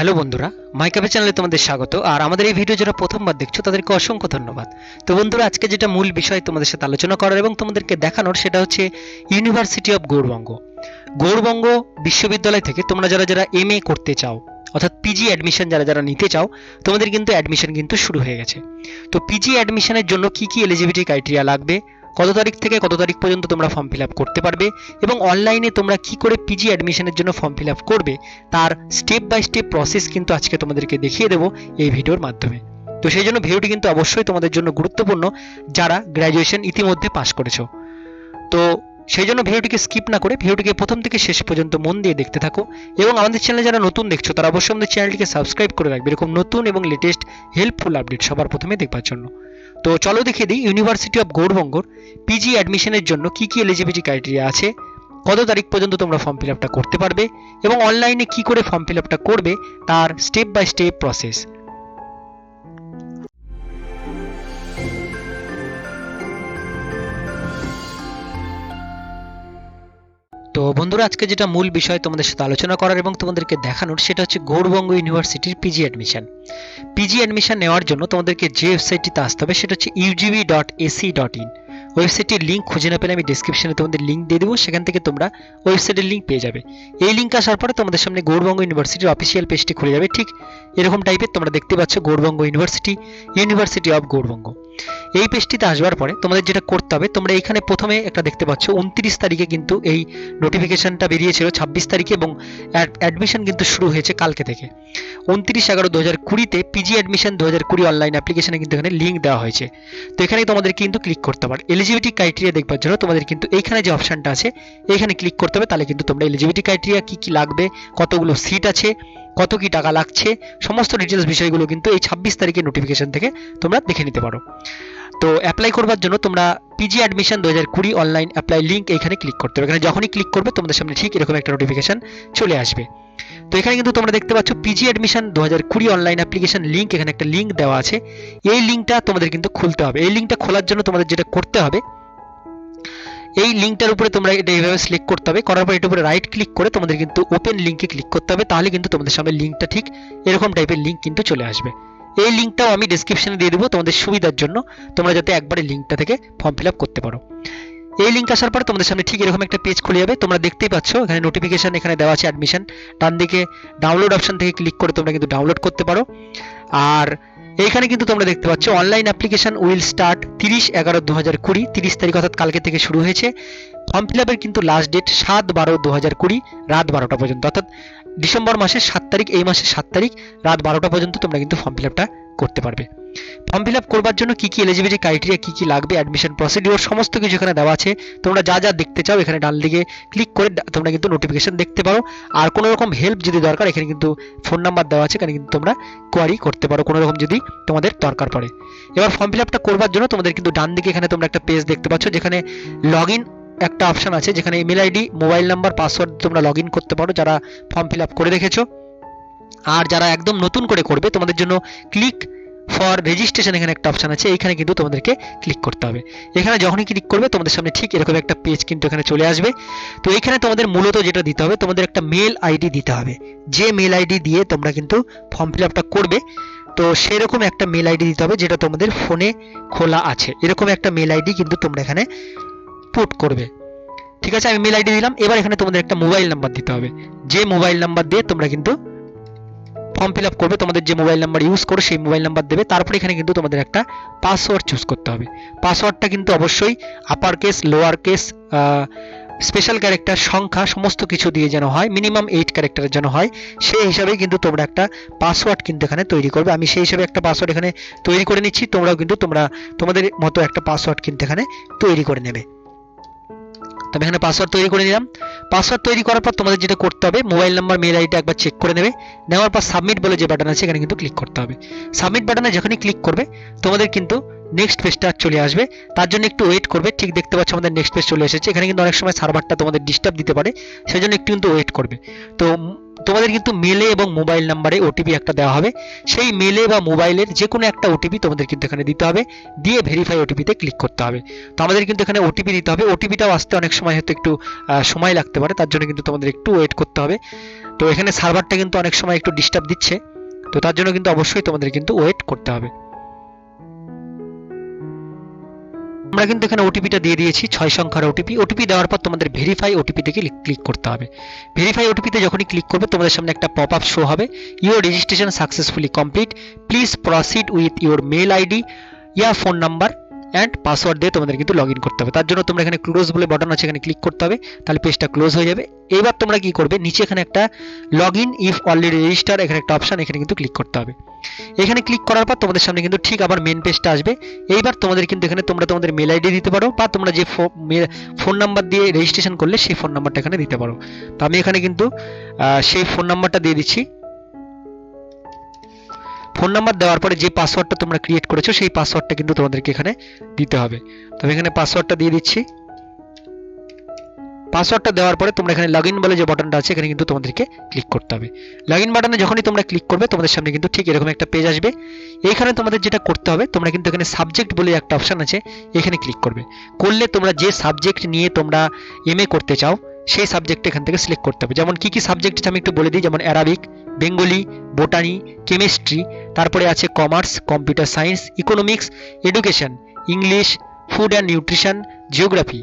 Hello বন্ধুরা, মাইকাপে চ্যানেলে তোমাদের স্বাগত। আর আমাদের এই ভিডিও যারা প্রথমবার দেখছ, তাদেরকে অসংখ্য ধন্যবাদ। তো বন্ধুরা, আজকে যেটা মূল বিষয় তোমাদের সাথে আলোচনা করার এবং তোমাদেরকে দেখানোর, সেটা হচ্ছে ইউনিভার্সিটি অফ গৌরবঙ্গ গৌরবঙ্গ বিশ্ববিদ্যালয় থেকে তোমরা যারা যারা এম করতে চাও, অর্থাৎ পিজি অ্যাডমিশন যারা যারা নিতে চাও, তোমাদের কিন্তু অ্যাডমিশন কিন্তু শুরু হয়ে গেছে। তো পিজি অ্যাডমিশনের জন্য কি কি এলিজিবিলিটি ক্রাইটেরিয়া লাগবে? কত তারিখ থেকে কত তারিখ পর্যন্ত তোমরা ফর্ম ফিল আপ করতে পারবে এবং অনলাইনে তোমরা কি করে পিজি অ্যাডমিশনের জন্য ফর্ম ফিল আপ করবে, তার স্টেপ বাই স্টেপ প্রসেস কিন্তু আজকে তোমাদেরকে দেখিয়ে দেবো এই ভিডিওর মাধ্যমে। তো সেই জন্য ভিডিওটি কিন্তু অবশ্যই তোমাদের জন্য গুরুত্বপূর্ণ যারা গ্র্যাজুয়েশন ইতিমধ্যে পাশ করেছ। তো সেই জন্য ভিডিওটিকে স্কিপ না করে ভিডিওটিকে প্রথম থেকে শেষ পর্যন্ত মন দিয়ে দেখতে থাকো এবং আমাদের চ্যানেলে যারা নতুন দেখছ, তারা অবশ্যই আমাদের চ্যানেলটিকে সাবস্ক্রাইব করে রাখবে, এরকম নতুন এবং লেটেস্ট হেল্পফুল আপডেট সবার প্রথমে দেখবার জন্য। তো চলো দেখে দিই ইউনিভার্সিটি অফ গৌরবঙ্গর পিজি অ্যাডমিশনের জন্য কি কি এলিজিবিলিটি ক্রাইটেরিয়া আছে, কত তারিখ পর্যন্ত তোমরা ফর্ম ফিল করতে পারবে, এবং অনলাইনে কি করে ফর্ম ফিল করবে, তার স্টেপ বাই স্টেপ প্রসেস বন্ধুরা, আজকে যেটা মূল বিষয় তোমাদের সাথে আলোচনা করার এবং তোমাদেরকে দেখানোর, সেটা হচ্ছে গৌরবঙ্গ ইউনিভার্সিটির পিজি অ্যাডমিশন পিজি অ্যাডমিশন নেওয়ার জন্য তোমাদেরকে যে ওয়েবসাইটটিতে আসতে হবে, সেটা হচ্ছে UGB dot AC dot in ওয়েবসাইটটির link খুঁজে না পেলে আমি ডিসক্রিপশনে তোমাদের লিঙ্ক দিয়ে দেবো, সেখান থেকে তোমরা ওয়েবসাইটের লিঙ্ক পেয়ে যাবে। এই লিঙ্ক আসার পরে তোমাদের সামনে গৌরবঙ্গ ইউনিভার্সিটির অফিসিয়াল পেজটি খুলে যাবে, ঠিক এরকম টাইপের তোমরা দেখতে পাচ্ছ Gour Banga university university of Gour Banga. এই পেজটিতে আসবার পরে তোমাদের যেটা করতে হবে, তোমরা এখানে প্রথমে একটা দেখতে পাচ্ছ, উনত্রিশ তারিখে কিন্তু এই নোটিফিকেশনটা বেরিয়েছিল, ছাব্বিশ তারিখে এবং অ্যাডমিশন কিন্তু শুরু হয়েছে কালকে থেকে। উনত্রিশ এগারো দু হাজার কুড়িতে পিজি অ্যাডমিশন দু হাজার কুড়ি অনলাইন অ্যাপ্লিকেশনে কিন্তু এখানে লিঙ্ক দেওয়া হয়েছে। তো এখানে তোমাদের কিন্তু ক্লিক করতে পারো। এলিজিবিলিটি ক্রাইটেরিয়া দেখবার জন্য তোমাদের কিন্তু এইখানে যে অপশনটা আছে, এখানে ক্লিক করতে হবে, তাহলে কিন্তু তোমরা এলিজিবিলিটি ক্রাইটেরিয়া কী কী লাগবে, কতগুলো সিট আছে, কত কি টাকা লাগছে, সমস্ত ডিটেলস বিষয়গুলো কিন্তু এই ছাব্বিশ তারিখের নোটিফিকেশন থেকে তোমরা দেখে নিতে পারো। তো অ্যাপ্লাই করবার জন্য তোমরা পিজি অ্যাডমিশন দু হাজার কুড়ি অনলাইন অ্যাপ্লাই লিঙ্ক এখানে ক্লিক করতে হবে। এখানে যখনই ক্লিক করবে তোমাদের সামনে ঠিক এরকম একটা নোটিফিকেশন চলে আসবে। তো এখানে কিন্তু তোমরা দেখতে পাচ্ছ পিজি অ্যাডমিশন দু হাজার কুড়ি অনলাইন অ্যাপ্লিকেশন লিঙ্ক এখানে একটা লিঙ্ক দেওয়া আছে। এই লিঙ্কটা তোমাদের কিন্তু খুলতে হবে। এই লিঙ্কটা খোলার জন্য তোমাদের যেটা করতে হবে, এই লিঙ্কটার উপরে তোমরা এটা এইভাবে সিলেক্ট করতে হবে। করার পর এটার উপরে রাইট ক্লিক করে তোমাদের কিন্তু ওপেন লিঙ্কে ক্লিক করতে হবে। তাহলে কিন্তু তোমাদের সামনে লিঙ্কটা ঠিক এরকম টাইপের লিঙ্ক কিন্তু চলে আসবে। এই লিঙ্কটাও আমি ডিসক্রিপশানে দিয়ে দেবো তোমাদের সুবিধার জন্য। তোমরা যাতে একবারে লিঙ্কটা থেকে ফর্ম ফিল করতে পারো। এই লিঙ্ক আসার পর তোমাদের সামনে ঠিক এরকম একটা পেজ খুলে যাবে। তোমরা দেখতেই পাচ্ছ, এখানে নোটিফিকেশান এখানে দেওয়া আছে অ্যাডমিশন ডান দিকে ডাউনলোড অপশান থেকে ক্লিক করে তোমরা কিন্তু ডাউনলোড করতে পারো। আর এইখানে কিন্তু তোমরা দেখতে পাচ্ছ অনলাইন অ্যাপ্লিকেশন উইল স্টার্ট তিরিশ এগারো দু হাজার কুড়ি, তিরিশ তারিখ অর্থাৎ কালকে থেকে শুরু হয়েছে। ফর্ম ফিল আপের কিন্তু লাস্ট ডেট সাত বারো দু হাজার কুড়ি, রাত বারোটা পর্যন্ত। অর্থাৎ ডিসেম্বর মাসের সাত তারিখ, এই মাসের সাত তারিখ, রাত বারোটা পর্যন্ত তোমরা কিন্তু ফর্ম ফিল আপটা করতে পারবে। ফর্ম ফিল আপ করবার জন্য কি কি এলিজিবিলিটি ক্রাইটেরিয়া কি কি লাগবে অ্যাডমিশন প্রসিডিওর সমস্ত কিছু এখানে দেওয়া আছে। তোমরা যা যা দেখতে চাও এখানে ডান দিকে ক্লিক করে তোমরা কিন্তু নোটিফিকেশন দেখতে পারো। আর কোনো রকম হেল্প যদি দরকার, এখানে কিন্তু ফোন নাম্বার দেওয়া আছে, এখানে কিন্তু তোমরা কোয়ারি করতে পারো, কোনো রকম যদি তোমাদের দরকার পড়ে। এবার ফর্ম ফিল আপটা করবার জন্য তোমাদের কিন্তু ডান দিকে এখানে তোমরা একটা পেজ দেখতে পাচ্ছ, যেখানে লগ ইন একটা অপশন আছে, যেখানে email ID mobile number password তোমরা লগ ইন করতে পারো, যারা ফর্ম ফিল আপ করে রেখেছো। আর যারা একদম নতুন করে করবে, তোমাদের জন্য ক্লিক ফর রেজিস্ট্রেশন এখানে একটা অপশন আছে এখানে কিন্তু তোমাদেরকে ক্লিক করতে হবে। এখানে যখনই ক্লিক করবে, তোমাদের সামনে ঠিক এরকম একটা পেজ কিন্তু এখানে চলে আসবে। তো এখানে তোমাদের মূলত যেটা দিতে হবে, তোমাদের একটা মেল আইডি দিতে হবে। যে মেল আইডি দিয়ে তোমরা কিন্তু ফর্ম ফিল আপটা করবে, তো সেরকম একটা মেল আইডি দিতে হবে যেটা তোমাদের ফোনে খোলা আছে। এরকম একটা মেল আইডি কিন্তু তোমরা এখানে পুট করবে। ঠিক আছে, আমি মেল আইডি দিলাম এবার এখানে তোমাদের একটা মোবাইল নাম্বার দিতে হবে। যে মোবাইল নাম্বার দিয়ে তোমরা কিন্তু ফর্ম ফিল আপ করবে, তোমাদের যে মোবাইল নাম্বার ইউজ করো সেই মোবাইল নাম্বার দেবে। তারপরে এখানে কিন্তু তোমাদের একটা পাসওয়ার্ড চুজ করতে হবে। পাসওয়ার্ডটা কিন্তু অবশ্যই upper case lower case special character সংখ্যা সমস্ত কিছু দিয়ে যেন হয় মিনিমাম এইট ক্যারেক্টারের যেন হয়, সেই হিসাবে কিন্তু তোমরা একটা পাসওয়ার্ড কিন্তু এখানে তৈরি করবে। আমি সেই হিসাবে একটা পাসওয়ার্ড এখানে তৈরি করে নিচ্ছি, তোমরাও কিন্তু তোমরা তোমাদের মতো একটা পাসওয়ার্ড কিন্তু এখানে তৈরি করে নেবে। তবে এখানে পাসওয়ার্ড তৈরি করে নিলাম। পাসওয়ার্ড তৈরি করার পর তোমাদের যেটা করতে হবে মোবাইল নাম্বার মেল আইডি একবার চেক করে নেবে। নেওয়ার পর সাবমিট বলে যে বাটন আছে, এখানে কিন্তু ক্লিক করতে হবে। সাবমিট বাটনে যখনই ক্লিক করবে, তোমাদের কিন্তু নেক্সট পেজটা চলে আসবে। তার জন্য একটু ওয়েট করবে। ঠিক দেখতে পাচ্ছ আমাদের নেক্সট পেজ চলে এসেছে। এখানে কিন্তু অনেক সময় সার্ভারটা তোমাদের ডিস্টার্ব দিতে পারে। সেজন্য একটু কিন্তু ওয়েট করবে। তো তোমাদের কিন্তু মেলে এবং মোবাইল নাম্বারে ওটিপি একটা দেওয়া হবে। সেই মেলে বা মোবাইলের যে কোনো একটা ওটিপি তোমাদের কিন্তু এখানে দিতে হবে। দিয়ে ভেরিফাই ওটিপিতে ক্লিক করতে হবে। তো আমাদের কিন্তু এখানে ওটিপি দিতে হবে। ওটিপিটাও আসতে অনেক সময় হয়তো একটু সময় লাগতে পারে। তার জন্য কিন্তু তোমাদের একটু ওয়েট করতে হবে। তো এখানে সার্ভারটা কিন্তু অনেক সময় একটু ডিস্টার্ব দিচ্ছে। তো তার জন্য কিন্তু অবশ্যই তোমাদের কিন্তু ওয়েট করতে হবে। আমরা কিন্তু এখানে ওটিপিটা দিয়ে দিয়েছি, ছয় সংখ্যার ওটিপি ওটিপি দেওয়ার পর তোমাদের ভেরিফাই ওটিপি থেকে ক্লিক করতে হবে। ভেরিফাই ওটিপিতে যখনই ক্লিক করবে, তোমাদের সামনে একটা পপ আপ শো হবে your registration successfully complete please proceed with your mail ID yeah phone number and password দিয়ে তোমাদের কিন্তু লগ ইন করতে হবে। তার জন্য তোমরা এখানে ক্লোজ বলে বাটন আছে, এখানে ক্লিক করতে হবে, তাহলে পেজটা ক্লোজ হয়ে যাবে। এবার তোমরা কি করবে, নিচে এখানে একটা log in if already register এখানে একটা অপশন এখানে কিন্তু ক্লিক করতে হবে। এখানে ক্লিক করার পর তোমাদের সামনে কিন্তু ঠিক আবার মেন পেজটা আসবে। এইবার তোমাদের কিন্তু এখানে তোমরা তোমাদের মেল আইডি দিতে পারো, বা তোমরা যে ফোন নাম্বার দিয়ে রেজিস্ট্রেশন করলে সেই ফোন নাম্বারটা এখানে দিতে পারো। তো আমি এখানে কিন্তু সেই ফোন নাম্বারটা দিয়ে দিচ্ছি। ফোন নাম্বার দেওয়ার পরে যে পাসওয়ার্ডটা তোমরা ক্রিয়েট করেছ, সেই পাসওয়ার্ডটা কিন্তু তোমাদেরকে এখানে দিতে হবে। তো আমি এখানে পাসওয়ার্ডটা দিয়ে দিচ্ছি। পাসওয়ার্ডটা দেওয়ার পরে তোমরা এখানে লগ ইন বলে যে বাটনটা আছে, এখানে কিন্তু তোমাদেরকে ক্লিক করতে হবে। লগ ইন বাটনে যখনই তোমরা ক্লিক করবে, তোমাদের সামনে কিন্তু ঠিক এরকম একটা পেজ আসবে। এইখানে তোমাদের যেটা করতে হবে, তোমরা কিন্তু এখানে সাবজেক্ট বলে একটা অপশান আছে, এখানে ক্লিক করবে। করলে তোমরা যে সাবজেক্ট নিয়ে তোমরা এমএ করতে চাও, সেই সাবজেক্ট এখান থেকে সিলেক্ট করতে হবে। যেমন কি কি সাবজেক্ট আমি একটু বলে দিই, যেমন অ্যারাবিক বেঙ্গলি বোটানি কেমিস্ট্রি তারপরে আছে commerce computer science economics education English food and nutrition geography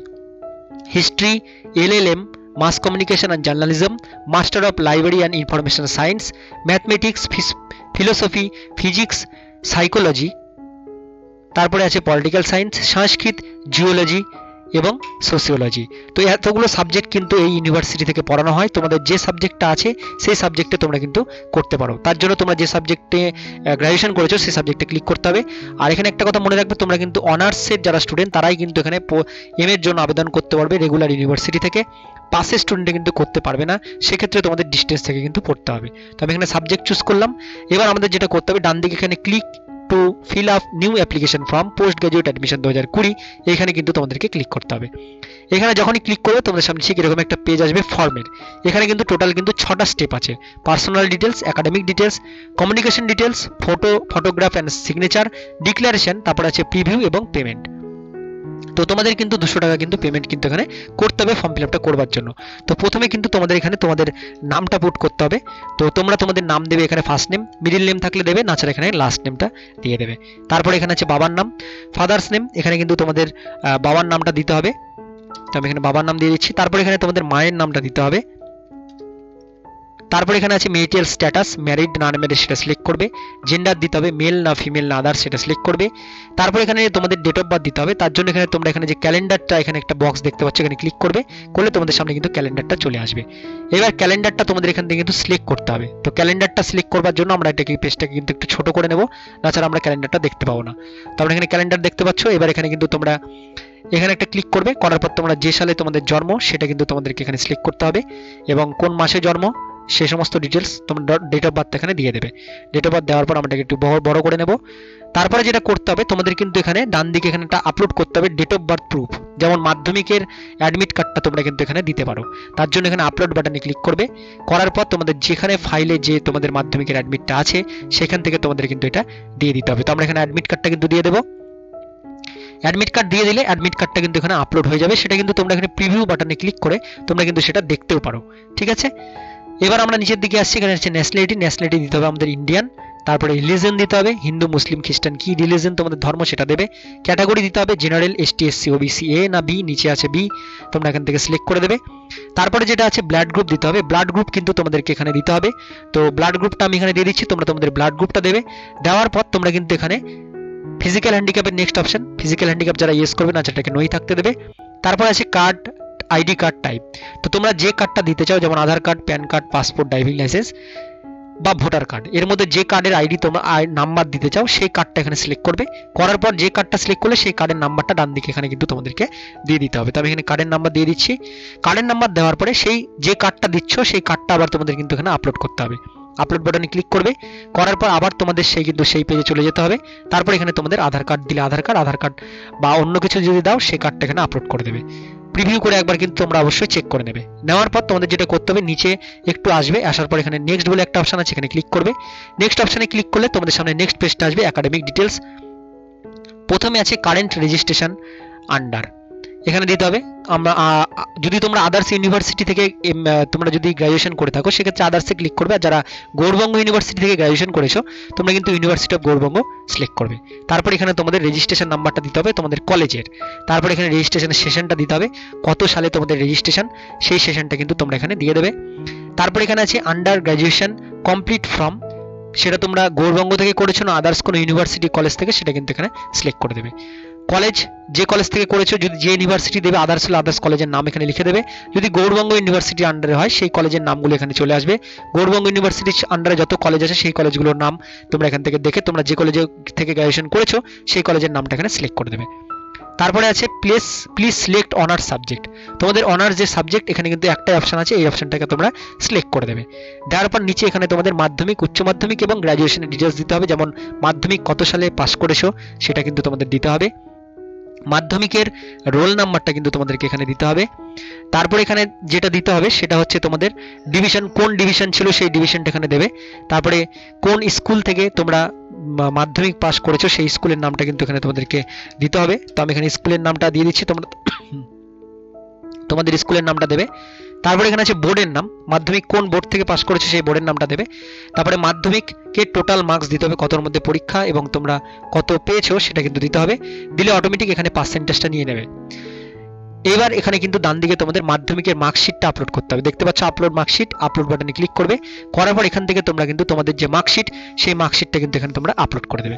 history LLM mass communication and journalism master of library and information science mathematics philosophy physics psychology তারপরে আছে political science Sanskrit geology এবং sociology তো এতগুলো subject কিন্তু এই university থেকে পড়ানো হয়। তোমাদের যে সাবজেক্টটা আছে, সেই সাবজেক্টে তোমরা কিন্তু করতে পারো। তার জন্য তোমরা যে সাবজেক্টে গ্র্যাজুয়েশন করেছ, সেই সাবজেক্টে ক্লিক করতে হবে। আর এখানে একটা কথা মনে রাখবে, তোমরা কিন্তু অনার্সের যারা স্টুডেন্ট তারাই কিন্তু এখানে এম এর জন্য আবেদন করতে পারবে রেগুলার ইউনিভার্সিটি থেকে। পাসের স্টুডেন্টে কিন্তু করতে পারবে না। সেক্ষেত্রে তোমাদের ডিস্টেন্স থেকে কিন্তু পড়তে হবে। তো আমি এখানে সাবজেক্ট চুজ করলাম। এবার আমাদের যেটা করতে হবে ডান দিকে এখানে click to fill up new application form post graduate admission দু হাজার কুড়ি এখানে কিন্তু তোমাদেরকে ক্লিক করতে হবে। এখানে যখনই ক্লিক করবে, তোমাদের সামনে ঠিক এরকম একটা পেজ আসবে ফর্মের এখানে কিন্তু টোটাল কিন্তু ছটা স্টেপ আছে। Personal details academic details communication details photo photograph and signature declaration তারপর আছে প্রিভিউ এবং পেমেন্ট তো তোমাদের কিন্তু দুশো টাকা কিন্তু পেমেন্ট কিন্তু এখানে করতে হবে ফর্ম ফিল আপটা করবার জন্য। তো প্রথমে কিন্তু তোমাদের এখানে তোমাদের নামটা পুট করতে হবে। তো তোমরা তোমাদের নাম দেবে এখানে ফার্স্ট নেম মিডিল নেম থাকলে দেবে, না ছাড়া এখানে লাস্ট নেমটা দিয়ে দেবে। তারপর এখানে আছে বাবার নাম ফাদার্স নেম এখানে কিন্তু তোমাদের বাবার নামটা দিতে হবে। তো আমি এখানে বাবার নাম দিয়ে দিচ্ছি। তারপর এখানে তোমাদের মায়ের নামটা দিতে হবে। তারপর এখানে আছে মেরিটাল স্ট্যাটাস ম্যারিড না ম্যারিড সেটা সিলেক্ট করবে। জেন্ডার দিতে হবে মেল না ফিমেল না আদার সেটা সিলেক্ট করবে। তারপর এখানে তোমাদের ডেট অফ বার্থ দিতে হবে, তার জন্য এখানে তোমরা এখানে যে ক্যালেন্ডারটা এখানে একটা বক্স দেখতে পাচ্ছ, এখানে ক্লিক করবে। করলে তোমাদের সামনে কিন্তু ক্যালেন্ডারটা চলে আসবে। এবার ক্যালেন্ডারটা তোমাদের এখান থেকে কিন্তু সিলেক্ট করতে হবে। তো ক্যালেন্ডারটা সিলেক্ট করবার জন্য আমরা এটাকে পেজটাকে কিন্তু একটু ছোট করে নেব। তাছাড়া আমরা ক্যালেন্ডারটা দেখতে পাবো না। তো আমরা এখানে ক্যালেন্ডার দেখতে পাচ্ছ। এবার এখানে কিন্তু তোমরা এখানে একটা ক্লিক করবে। করার পর তোমরা যে সালে তোমাদের জন্ম, সেটা কিন্তু তোমাদেরকে এখানে সিলেক্ট করতে হবে। এবং কোন মাসে জন্ম? সে সমস্ত ডিটেলস তোমরা ডেট অফ বার্থ এখানে দিয়ে দেবে। ডেট অফ বার্থ দেওয়ার পর আমরা একটু বড় বড় করে নেব। তারপরে যেটা করতে হবে, তোমাদের কিন্তু এখানে ডান দিকে এখানে একটা আপলোড করতে হবে ডেট অফ বার্থ প্রুফ যেমন মাধ্যমিকের অ্যাডমিট কার্ডটা তোমরা কিন্তু এখানে দিতে পারো। তার জন্য এখানে আপলোড বাটনে ক্লিক করবে। করার পর তোমাদের যেখানে ফাইলে যে তোমাদের মাধ্যমিকের অ্যাডমিটটা আছে, সেখান থেকে তোমাদের কিন্তু এটা দিয়ে দিতে হবে। তো আমরা এখানে অ্যাডমিট কার্ডটা কিন্তু দিয়ে দেবো। অ্যাডমিট কার্ড দিয়ে দিলে অ্যাডমিট কার্ডটা কিন্তু এখানে আপলোড হয়ে যাবে। সেটা কিন্তু তোমরা এখানে প্রিভিউ বাটনে ক্লিক করে তোমরা কিন্তু সেটা দেখতেও পারো। ঠিক আছে? এবার আমরা নিচের দিকে আসছি, এখানে হচ্ছে ন্যাশনালিটি ন্যাশনালিটি দিতে হবে আমাদের ইন্ডিয়ান তারপরে রিলিজন দিতে হবে, হিন্দু, মুসলিম, খ্রিস্টান, কি রিলিজন তোমাদের ধর্ম সেটা দেবে ক্যাটাগরি দিতে হবে general ST SC OBC A না বি নিচে আছে বি তোমরা এখান থেকে সিলেক্ট করে দেবে। তারপরে যেটা আছে ব্লাড গ্রুপ দিতে হবে ব্লাড গ্রুপ কিন্তু তোমাদেরকে এখানে দিতে হবে, তো ব্লাড গ্রুপটা আমি এখানে দিয়ে দিচ্ছি, তোমরা তোমাদের ব্লাড গ্রুপটা দেবে, দেওয়ার পর তোমরা কিন্তু এখানে ফিজিক্যাল হ্যান্ডিক্যাপের নেক্সট অপশন ফিজিক্যাল হ্যান্ডিক্যাপ যারা ইউজ করবে না সেটাকে নই থাকতে দেবে, তারপর আছে কার্ড আইডি কার্ড টাইপ তো তোমরা যে কার্ডটা দিতে চাও, যেমন Aadhaar card, PAN card passport driving licence বা ভোটার কার্ড এর মধ্যে যে কার্ডের আইডি তোমরা নাম্বার দিতে চাও, সেই কার্ডটা এখানে সিলেক্ট করবে। করার পর যে কার্ডটা সিলেক্ট করলে, সেই কার্ডের নাম্বারটা ডান দিকে এখানে কিন্তু তোমাদেরকে দিয়ে দিতে হবে। তো আমি এখানে কার্ডের নাম্বার দিয়ে দিচ্ছি। কার্ডের নাম্বার দেওয়ার পরে সেই যে কার্ডটা দিচ্ছ, সেই কার্ডটা আবার তোমাদের কিন্তু এখানে আপলোড করতে হবে। আপলোড বাটনে ক্লিক করবে। করার পর আবার তোমাদের সেই কিন্তু সেই পেজে চলে যেতে হবে। তারপর এখানে তোমাদের আধার কার্ড দিলে আধার কার্ড আধার কার্ড বা অন্য কিছু যদি দাও, সেই কার্ডটা এখানে আপলোড করে দেবে। প্রিভিউ করে একবার কিন্তু তোমরা অবশ্যই চেক করে নেবে। নেওয়ার পর তোমাদের যেটা করতে হবে, নিচে একটু আসবে, আসার পর এখানে নেক্সট বলে একটা অপশন আছে, এখানে ক্লিক করবে। নেক্সট অপশানে ক্লিক করলে তোমাদের সামনে নেক্সট পেজটা আসবে একাডেমিক ডিটেলস প্রথমে আছে কারেন্ট রেজিস্ট্রেশন আন্ডার এখানে দিতে হবে আমরা যদি তোমরা আদার্স ইউনিভার্সিটি থেকে তোমরা যদি গ্র্যাজুয়েশন করে থাকো, সেক্ষেত্রে আদার্সে ক্লিক করবে আর যারা গৌরবঙ্গ ইউনিভার্সিটি থেকে গ্র্যাজুয়েশন করেছ, তোমরা কিন্তু ইউনিভার্সিটি অফ গৌরবঙ্গ সিলেক্ট করবে। তারপর এখানে তোমাদের রেজিস্ট্রেশন নাম্বারটা দিতে হবে তোমাদের কলেজের তারপর এখানে রেজিস্ট্রেশনের সেশনটা দিতে হবে, কত সালে তোমাদের রেজিস্ট্রেশন সেই সেশনটা কিন্তু তোমরা এখানে দিয়ে দেবে। তারপর এখানে আছে আন্ডার গ্র্যাজুয়েশন কমপ্লিট ফ্রম সেটা তোমরা গৌরবঙ্গ থেকে করেছ না আদার্স কোনো ইউনিভার্সিটি কলেজ থেকে, সেটা কিন্তু এখানে সিলেক্ট করে দেবে। কলেজ যে কলেজ থেকে করেছ, যদি যে ইউনিভার্সিটি দেবে আদার্স হলে আদার্স কলেজের নাম এখানে লিখে দেবে। যদি গৌরবঙ্গ ইউনিভার্সিটি আন্ডারে হয়, সেই কলেজের নামগুলো এখানে চলে আসবে। গৌরবঙ্গ ইউনিভার্সিটির আন্ডারে যত কলেজ আছে, সেই কলেজগুলোর নাম তোমরা এখান থেকে দেখে, তোমরা যে কলেজে থেকে গ্র্যাজুয়েশন করেছ, সেই কলেজের নামটা এখানে সিলেক্ট করে দেবে। তারপরে আছে place please select honours subject তোমাদের অনার্স যে সাবজেক্ট এখানে কিন্তু একটাই অপশান আছে, এই অপশনটাকে তোমরা সিলেক্ট করে দেবে। দেওয়ার পর নিচে এখানে তোমাদের মাধ্যমিক, উচ্চ মাধ্যমিক এবং গ্র্যাজুয়েশনের ডিটেলস দিতে হবে। যেমন মাধ্যমিক কত সালে পাস করেছ, সেটা কিন্তু তোমাদের দিতে হবে। মাধ্যমিকের রোল নাম্বারটা কিন্তু তোমাদেরকে এখানে দিতে হবে। তারপর এখানে যেটা দিতে হবে সেটা হচ্ছে তোমাদের ডিভিশন কোন ডিভিশন ছিল সেই ডিভিশনটা এখানে দেবে। তারপরে কোন স্কুল থেকে তোমরা মাধ্যমিক পাস করেছ সেই স্কুলের নামটা কিন্তু এখানে তোমাদেরকে দিতে হবে। তো আমি এখানে স্কুলের নামটা দিয়ে দিচ্ছি, তোমরা তোমাদের স্কুলের নামটা দেবে। তারপরে এখানে আছে বোর্ডের নাম। মাধ্যমিক কোন বোর্ড থেকে পাস করেছে সেই বোর্ডের নামটা দেবে। তারপরে মাধ্যমিককে টোটাল মার্কস দিতে হবে কতর মধ্যে পরীক্ষা এবং তোমরা কত পেয়েছ সেটা কিন্তু দিতে হবে। দিলে অটোমেটিক এখানে পার্সেন্টেজটা নিয়ে নেবে। এবার এখানে কিন্তু ডান দিকে তোমাদের মাধ্যমিকের মার্কশিটটা আপলোড করতে হবে। দেখতে পাচ্ছ আপলোড মার্কশিট আপলোড বাটনে ক্লিক করবে। করার পর এখান থেকে তোমরা কিন্তু তোমাদের যে মার্কশিট সেই মার্কশিটটা কিন্তু এখানে তোমরা আপলোড করে দেবে।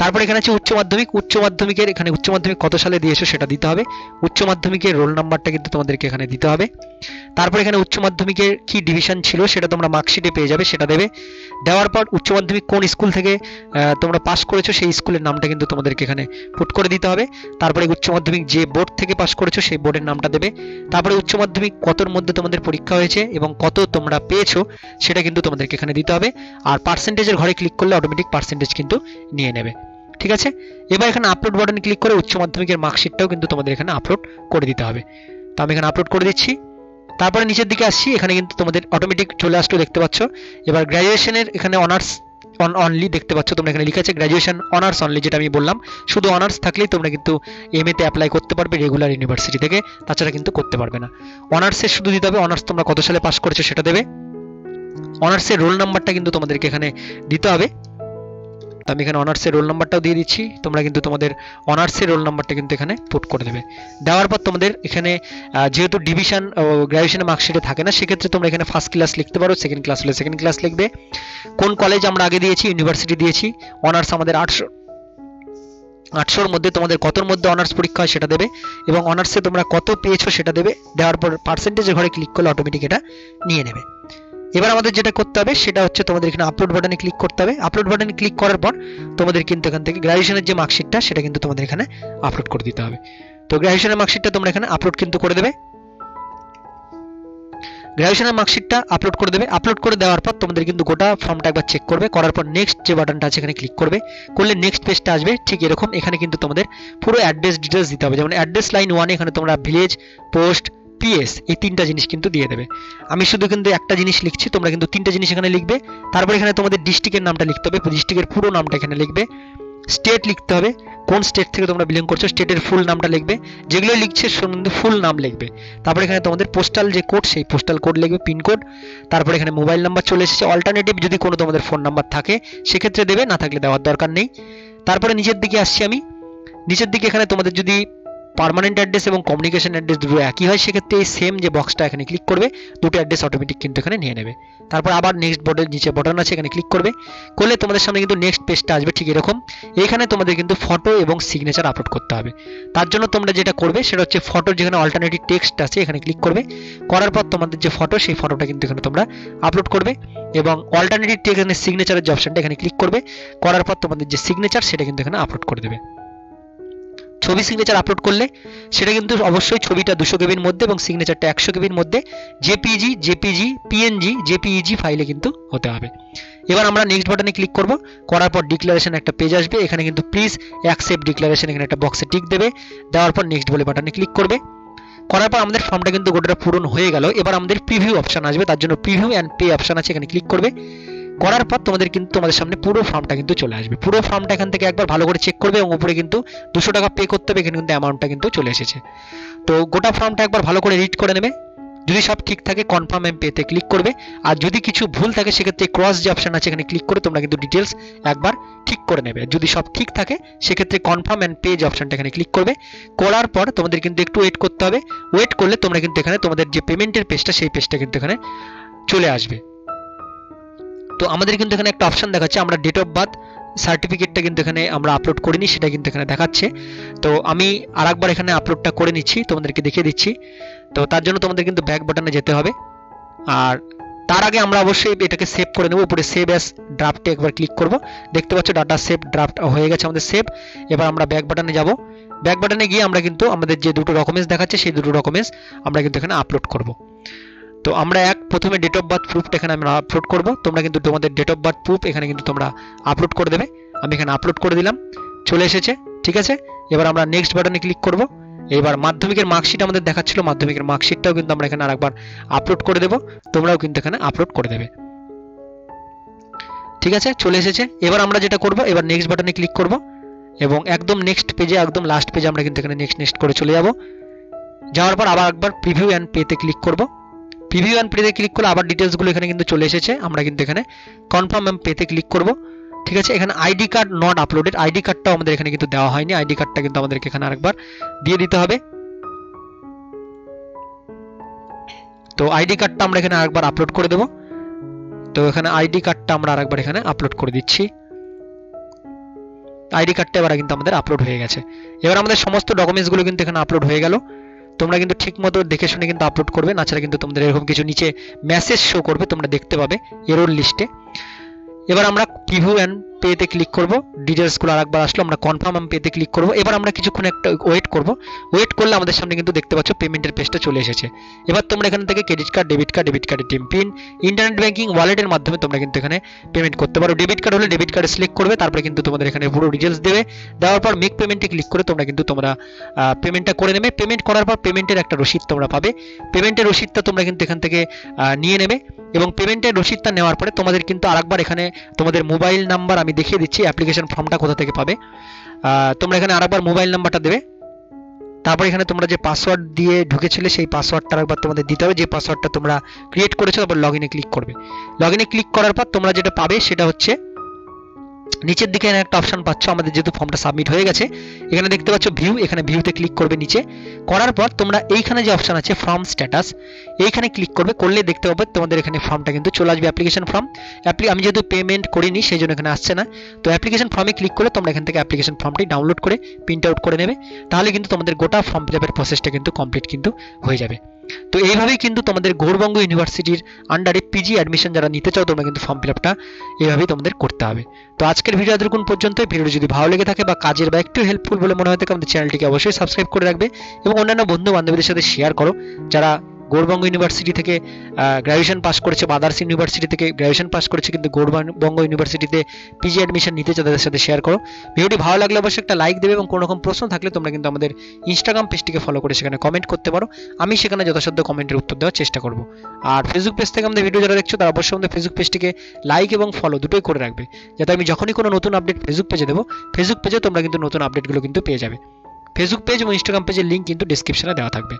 তারপর এখানে আছে উচ্চ মাধ্যমিক। উচ্চ মাধ্যমিকের এখানে উচ্চ মাধ্যমিক কত সালে দিয়েছ সেটা দিতে হবে। উচ্চ মাধ্যমিকের রোল নাম্বারটা কিন্তু তোমাদেরকে এখানে দিতে হবে। তারপর এখানে উচ্চ মাধ্যমিকের কি ডিভিশন ছিল সেটা তোমরা মার্কশিটে পেয়ে যাবে, সেটা দেবে। দেওয়ার পর উচ্চ মাধ্যমিক কোন স্কুল থেকে তোমরা পাস করেছ সেই স্কুলের নামটা কিন্তু তোমাদেরকে এখানে পুট করে দিতে হবে। তারপরে উচ্চ মাধ্যমিক যে বোর্ড থেকে পাস করেছ সেই বোর্ডের নামটা দেবে। তারপরে উচ্চ মাধ্যমিক কতর মধ্যে তোমাদের পরীক্ষা হয়েছে এবং কত তোমরা পেয়েছ সেটা কিন্তু তোমাদেরকে এখানে দিতে হবে। আর পার্সেন্টেজের ঘরে ক্লিক করলে অটোমেটিক পার্সেন্টেজ কিন্তু নিয়ে নেবে। ঠিক আছে? এবার এখানে আপলোড বাটনে ক্লিক করে উচ্চ মাধ্যমিকের মার্কশিটটাও কিন্তু তোমাদের এখানে আপলোড করে দিতে হবে। তো আমি এখানে আপলোড করে দিচ্ছি। তারপরে নিচের দিকে আসছি, এখানে কিন্তু তোমাদের অটোমেটিক চলে আসলো দেখতে পাচ্ছ। এবার গ্র্যাজুয়েশনের এখানে অনার্স অন অনলি দেখতে পাচ্ছ, তোমরা এখানে লিখা আছে গ্র্যাজুয়েশন অনার্স অনলি যেটা আমি বললাম। শুধু অনার্স থাকলেই তোমরা কিন্তু এম এতে অ্যাপ্লাই করতে পারবে রেগুলার ইউনিভার্সিটি থেকে, তাছাড়া কিন্তু করতে পারবে না। অনার্সের শুধু দিতে হবে অনার্স তোমরা কত সালে পাস করেছ সেটা দেবে। অনার্সের রোল নাম্বারটা কিন্তু তোমাদেরকে এখানে দিতে হবে। তো আমি এখানে অনার্সের রোল নাম্বারটাও দিয়ে দিচ্ছি। তোমরা কিন্তু তোমাদের অনার্সের রোল নাম্বারটা কিন্তু এখানে পুট করে দেবে। দেওয়ার পর তোমাদের এখানে যেহেতু ডিভিশন গ্র্যাজুয়েশনের মার্কশিটে থাকে না, সেক্ষেত্রে তোমরা এখানে ফার্স্ট ক্লাস লিখতে পারো সেকেন্ড ক্লাস হলে সেকেন্ড ক্লাস লিখবে। কোন কলেজ আমরা আগে দিয়েছি? ইউনিভার্সিটি দিয়েছি। অনার্স আমাদের আটশো, আটশোর মধ্যে তোমাদের কতর মধ্যে অনার্স পরীক্ষা হয় সেটা দেবে এবং অনার্সে তোমরা কত পেয়েছ সেটা দেবে। দেওয়ার পর পার্সেন্টেজের ঘরে ক্লিক করলে অটোমেটিক এটা নিয়ে নেবে। এবার আমাদের যেটা করতে হবে, সেটা হচ্ছে তোমাদের এখানে আপলোড বাটনে ক্লিক করতে হবে। আপলোড বাটনে ক্লিক করার পর তোমাদের কিন্তু এখান থেকে গ্র্যাজুয়েশনের যে মার্কশিটটা সেটা কিন্তু তোমাদের এখানে আপলোড করে দিতে হবে। তো গ্র্যাজুয়েশনের মার্কশিটটা তোমরা এখানে আপলোড কিন্তু করে দেবে। গ্র্যাজুয়েশনের মার্কশিটটা আপলোড করে দেবে। আপলোড করে দেওয়ার পর তোমাদের কিন্তু গোটা ফর্মটা একবার চেক করবে। করার পর নেক্সট যে বাটনটা আছে, এখানে ক্লিক করবে। করলে নেক্সট পেজটা আসবে, ঠিক এরকম। এখানে কিন্তু তোমাদের পুরো অ্যাড্রেস ডিটেলস দিতে হবে। যেমন অ্যাড্রেস লাইন ওয়ানে এখানে তোমরা ভিলেজ পোস্ট পিএস এই তিনটা জিনিস কিন্তু দিয়ে দেবে। আমি শুধু কিন্তু একটা জিনিস লিখছি, তোমরা কিন্তু তিনটা জিনিস এখানে লিখবে। তারপর এখানে তোমাদের ডিস্ট্রিক্টের নামটা লিখতে হবে ডিস্ট্রিক্টের পুরো নামটা এখানে লিখবে। স্টেট লিখতে হবে, কোন স্টেট থেকে তোমরা বিলং করছ স্টেটের ফুল নামটা লিখবে। যেগুলো লিখছে কিন্তু ফুল নাম লিখবে। তারপর এখানে তোমাদের পোস্টাল যে কোড সেই পোস্টাল কোড লিখবে পিন কোড তারপর এখানে মোবাইল নাম্বার চলে এসেছে। অল্টারনেটিভ যদি কোনো তোমাদের ফোন নাম্বার থাকে, সেক্ষেত্রে দেবে, না থাকলে দেওয়ার দরকার নেই। তারপরে নিচের দিকে আসছি আমি। নিচের দিকে এখানে তোমাদের যদি পার্মানেন্ট অ্যাড্রেস এবং কমিউনিকেশন অ্যাড্রেস দুটো একই হয়, সেক্ষেত্রে এই সেম যে বক্সটা এখানে ক্লিক করবে, দুটো অ্যাড্রেস অটোমেটিক কিন্তু এখানে নিয়ে নেবে। তারপর আবার নেক্সট বোর্ডের নিচে বটন আছে, এখানে ক্লিক করবে। করলে তোমাদের সামনে কিন্তু নেক্সট পেজটা আসবে ঠিক এরকম। এখানে তোমাদের কিন্তু ফটো এবং সিগনেচার আপলোড করতে হবে। তার জন্য তোমরা যেটা করবে, সেটা হচ্ছে ফটোর যেখানে অল্টারনেটিভ টেক্সট আছে, এখানে ক্লিক করবে। করার পর তোমাদের যে ফটো সেই ফটোটা কিন্তু এখানে তোমরা আপলোড করবে এবং অল্টারনেটিভ এখানে সিগনেচারের যে অপশনটা এখানে ক্লিক করবে। করার পর তোমাদের যে সিগনেচার সেটা কিন্তু এখানে আপলোড করে দেবে। ছবি সিগনেচার আপলোড করলে, সেটা কিন্তু অবশ্যই ছবিটা দুশো কেবির মধ্যে এবং সিগনেচারটা একশো কেবির মধ্যে জেপিজি জেপিজি, পিএনজি, জেপিইজি ফাইলে কিন্তু হতে হবে। এবার আমরা নেক্সট বাটনে ক্লিক করব, করার পর ডিক্লারেশন একটা পেজ আসবে, এখানে কিন্তু প্লিজ অ্যাকসেপ্ট ডিক্লারেশন এখানে একটা বক্সে টিক দেবে, দেওয়ার পর নেক্সট বলে বাটনে ক্লিক করবে। করার পর আমাদের ফর্মটা কিন্তু গোটাটা পূরণ হয়ে গেল, এবার আমাদের প্রিভিউ অপশন আসবে, তার জন্য প্রিভিউ অ্যান্ড পে অপশন আছে, এখানে ক্লিক করবে। করার পর তোমাদের কিন্তু তোমাদের সামনে পুরো ফর্মটা কিন্তু চলে আসবে। পুরো ফর্মটা এখান থেকে একবার ভালো করে চেক করবে এবং উপরে কিন্তু দুশো টাকা পে করতে হবে, এখানে কিন্তু অ্যামাউন্টটা কিন্তু চলে এসেছে। তো গোটা ফর্মটা একবার ভালো করে রিড করে নেবে। যদি সব ঠিক থাকে কনফার্ম এম পেতে ক্লিক করবে। আর যদি কিছু ভুল থাকে, সেক্ষেত্রে ক্রস যে অপশন আছে, এখানে ক্লিক করে তোমরা কিন্তু ডিটেলস একবার ঠিক করে নেবে। যদি সব ঠিক থাকে, সেক্ষেত্রে কনফার্ম অ্যান্ড পেজ অপশনটা এখানে ক্লিক করবে। করার পর তোমাদের কিন্তু একটু ওয়েট করতে হবে। ওয়েট করলে তোমরা কিন্তু এখানে তোমাদের যে পেমেন্টের পেজটা সেই পেজটা কিন্তু এখানে চলে আসবে। তো আমাদের কিন্তু এখানে একটা অপশন দেখাচ্ছে, আমরা ডেট অফ বার্থ সার্টিফিকেটটা কিন্তু এখানে আমরা আপলোড করিনি, সেটা কিন্তু এখানে দেখাচ্ছে। তো আমি আরেকবার এখানে আপলোডটা করে নিচ্ছি, তোমাদেরকে দেখিয়ে দিচ্ছি। তো তার জন্য তোমাদের কিন্তু ব্যাক বাটনে যেতে হবে। আর তার আগে আমরা অবশ্যই এটাকে সেভ করে নেব, উপরে সেভ অ্যাস ড্রাফটে একবার ক্লিক করব। দেখতে পাচ্ছ ডাটা সেভ ড্রাফট হয়ে গেছে আমাদের সেভ এবার আমরা ব্যাক বাটনে যাব। ব্যাক বাটনে গিয়ে আমরা কিন্তু আমাদের যে দুটো ডকুমেন্টস দেখাচ্ছে, সেই দুটো ডকুমেন্টস আমরা কিন্তু এখানে আপলোড করব। তো আমরা এক, প্রথমে ডেট অফ বার্থ প্রুফটা এখানে আমরা আপলোড করব। তোমরা কিন্তু তোমাদের ডেট অফ বার্থ প্রুফ এখানে কিন্তু তোমরা আপলোড করে দেবে। আমি এখানে আপলোড করে দিলাম, চলে এসেছে, ঠিক আছে? এবার আমরা নেক্সট বাটনে ক্লিক করব। এবার মাধ্যমিকের মার্কশিট আমাদের দেখাচ্ছিল, মাধ্যমিকের মার্কশিটটাও কিন্তু আমরা এখানে আরেকবার আপলোড করে দেব। তোমরাও কিন্তু এখানে আপলোড করে দেবে। ঠিক আছে? চলে এসেছে। এবার আমরা যেটা করব, এবার নেক্সট বাটনে ক্লিক করব। এবং একদম নেক্সট পেজে একদম লাস্ট পেজে আমরা কিন্তু এখানে নেক্সট নেক্সট করে চলে যাব। যাওয়ার পর আবার একবার প্রিভিউ অ্যান্ড পেতে ক্লিক করব। প্রিভিউ অ্যান্ড পেতে ক্লিক করলে আবার ডিটেলসগুলো এখানে কিন্তু চলে এসেছে। আমরা কিন্তু এখানে কনফার্ম অ্যান্ড পেতে ক্লিক করব। ঠিক আছে? এখানে ID card not uploaded ID কার্ডটাও আমাদের এখানে কিন্তু দেওয়া হয়নি। আইডি কার্ডটা কিন্তু আমাদেরকে এখানে আরেকবার দিয়ে দিতে হবে। তো আইডি কার্ডটা আমরা এখানে আরেকবার আপলোড করে দেব। তো এখানে আইডি কার্ডটা আমরা আরেকবার এখানে আপলোড করে দিচ্ছি। আইডি কার্ডটা এবার কিন্তু আমাদের আপলোড হয়ে গেছে। এবার আমাদের সমস্ত ডকুমেন্টসগুলো কিন্তু এখানে আপলোড হয়ে গেল। তোমরা কিন্তু ঠিক মতো দেখে শুনে কিন্তু আপলোড করবে, না ছাড়া কিন্তু তোমাদের এরকম কিছু নিচে মেসেজ শো করবে, তোমরা দেখতে পাবে এরোর লিস্টে এবার আমরা প্রিভিউ অ্যান্ড পেতে ক্লিক করব। ডিটেলসগুলো আরেকবার আসলো, আমরা কনফার্ম আমি পেতে ক্লিক করব। এবার আমরা কিছুক্ষণ একটা ওয়েট করব। ওয়েট করলে আমাদের সামনে কিন্তু দেখতে পাচ্ছ পেমেন্টের পেজটা চলে এসেছে। এবার তোমরা এখান থেকে credit card debit card debit কার্ডের টিম পিন ইন্টারনেট ব্যাঙ্কিং ওয়ালেটের মাধ্যমে তোমরা কিন্তু এখানে পেমেন্ট করতে পারো। ডেবিট কার্ড হলে ডেবিট কার্ডে সিলেক্ট করবে, তারপরে কিন্তু তোমাদের এখানে পুরো ডিটেলস দেবে। দেওয়ার পর মেক পেমেন্টে ক্লিক করে তোমরা কিন্তু তোমরা পেমেন্টটা করে নেবে। পেমেন্ট করার পর পেমেন্টের একটা রসিদ তোমরা পাবে। পেমেন্টের রসিদটা তোমরা কিন্তু এখান থেকে নিয়ে নেবে। এবং পেমেন্টের রসিদটা নেওয়ার পরে তোমাদের কিন্তু আরেকবার এখানে তোমাদের মোবাইল নাম্বার আমি দেখিয়ে দিচ্ছি অ্যাপ্লিকেশন ফর্মটা কোথা থেকে পাবে। তোমরা এখানে আরেকবার মোবাইল নাম্বারটা দেবে। তারপর এখানে তোমরা যে পাসওয়ার্ড দিয়ে ঢুকেছিলে, সেই পাসওয়ার্ডটা আরেকবার তোমাদের দিতে হবে। যে পাসওয়ার্ডটা তোমরা ক্রিয়েট করেছ, তারপর লগ ইনে ক্লিক করবে। লগ ইনে ক্লিক করার পর তোমরা যেটা পাবে, সেটা হচ্ছে নিচের দিকে এখানে একটা অপশন পাচ্ছ, আমাদের যেহেতু ফর্মটা সাবমিট হয়ে গেছে, এখানে দেখতে পাচ্ছ ভিউ এখানে ভিউতে ক্লিক করবে নিচে। করার পর তোমরা এইখানে যে অপশন আছে ফর্ম স্ট্যাটাস এইখানে ক্লিক করবে, করলে দেখতে পাবে তোমাদের এখানে ফর্মটা কিন্তু চলে আসবে অ্যাপ্লিকেশন ফর্ম আমি যেহেতু পেমেন্ট করিনি, সেই জন্য এখানে আসছে না। তো অ্যাপ্লিকেশন ফর্মে ক্লিক করে তোমরা এখান থেকে অ্যাপ্লিকেশন ফর্মটি ডাউনলোড করে প্রিন্ট আউট করে নেবে। তাহলে কিন্তু তোমাদের গোটা ফর্ম ফিল আপের প্রসেসটা কিন্তু কমপ্লিট কিন্তু হয়ে যাবে। তো এইভাবেই কিন্তু তোমাদের গৌরবঙ্গ ইউনিভার্সিটির আন্ডারে পিজি অ্যাডমিশন যারা নিতে চাও, তোমরা কিন্তু ফর্ম ফিল আপটা এইভাবেই তোমাদের করতে হবে। তো আজকের ভিডিও এতক্ষণ পর্যন্ত, ভিডিওটি যদি ভালো লেগে থাকে বা কাজের বা একটু হেল্পফুল বলে মনে হয় থাকে, আমাদের চ্যানেলটিকে অবশ্যই সাবস্ক্রাইব করে রাখবে এবং অন্যান্য বন্ধু বান্ধবীদের সাথে শেয়ার করো, যারা গৌরবঙ্গ ইউনিভার্সিটি থেকে গ্র্যাজুয়েশন পাস করেছে, বা আদার্স ইউনিভার্সিটি থেকে গ্র্যাজুয়েশন পাস করেছে, কিন্তু গৌরবঙ্গ ইউনিভার্সিটিতে পিজি অ্যাডমিশন নিতে তাদের সাথে শেয়ার করো। ভিডিওটি ভালো লাগলে অবশ্যই একটা লাইক দেবে এবং কোনো রকম প্রশ্ন থাকলে তোমরা কিন্তু আমাদের ইনস্টাগ্রাম পেজটিকে ফলো করে সেখানে কমেন্ট করতে পারো। আমি সেখানে যথাসাধ্য কমেন্টের উত্তর দেওয়ার চেষ্টা করব। আর ফেসবুক পেজ থেকে আমাদের ভিডিও যারা দেখছ, তারা অবশ্যই আমাদের ফেসবুক পেজটিকে লাইক এবং ফলো দুটোই করে রাখবে। যাতে আমি যখনই কোনো নতুন আপডেট ফেসবুক পেজে দেবো ফেসবুক পেজে তোমরা কিন্তু নতুন আপডেটগুলো কিন্তু পেয়ে যাবে। ফেসবুক পেজ এবং ইনস্টাগ্রাম পেজের লিঙ্ক কিন্তু ডিসক্রিপশনে দেওয়া থাকবে।